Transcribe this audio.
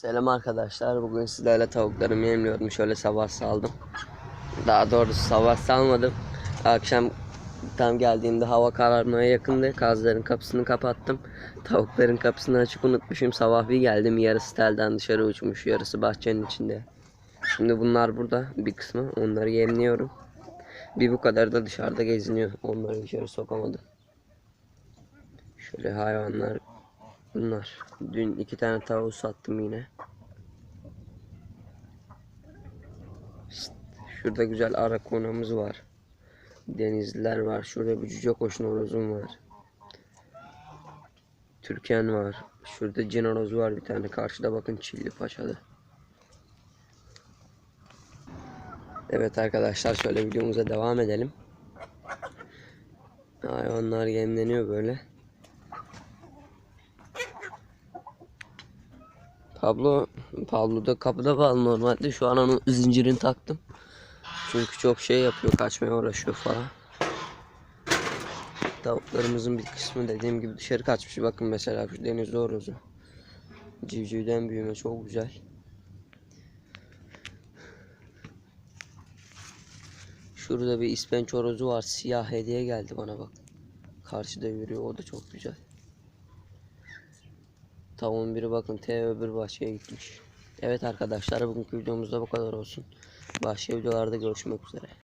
Selam arkadaşlar. Bugün sizlerle tavuklarımı yemliyorum. Şöyle sabah saldım. Daha doğrusu sabah salmadım. Akşam tam geldiğimde hava kararmaya yakındı. Kazların kapısını kapattım. Tavukların kapısını açık unutmuşum. Sabah bir geldim. Yarısı telden dışarı uçmuş. Yarısı bahçenin içinde. Şimdi bunlar burada. Bir kısmı. Onları yemliyorum. Bir bu kadar da dışarıda geziniyor. Onları içeri sokamadım. Şöyle hayvanlar bunlar. Dün iki tane tavuğu sattım yine. Şurada güzel arakonamız var. Denizliler var. Şurada bir cüce koşun horozum var. Türkan var. Şurada cin horozu var bir tane. Karşıda bakın Çilli Paşa'da. Evet arkadaşlar şöyle videomuza devam edelim. Hayvanlar yemleniyor böyle. Pablo, Pablo da kapıda kaldı normalde. Şu an onun zincirini taktım. Çünkü çok şey yapıyor, kaçmaya uğraşıyor falan. Tavuklarımızın bir kısmı dediğim gibi dışarı kaçmış. Bakın mesela şu deniz horozu. Civcivden büyüme çok güzel. Şurada bir ispenç horozu var. Siyah hediye geldi bana bak. Karşıda yürüyor. O da çok güzel. Tavuğun biri bakın T öbür bahçeye gitmiş. Evet arkadaşlar bugünkü videomuzda bu kadar olsun. Başka videolarda görüşmek üzere.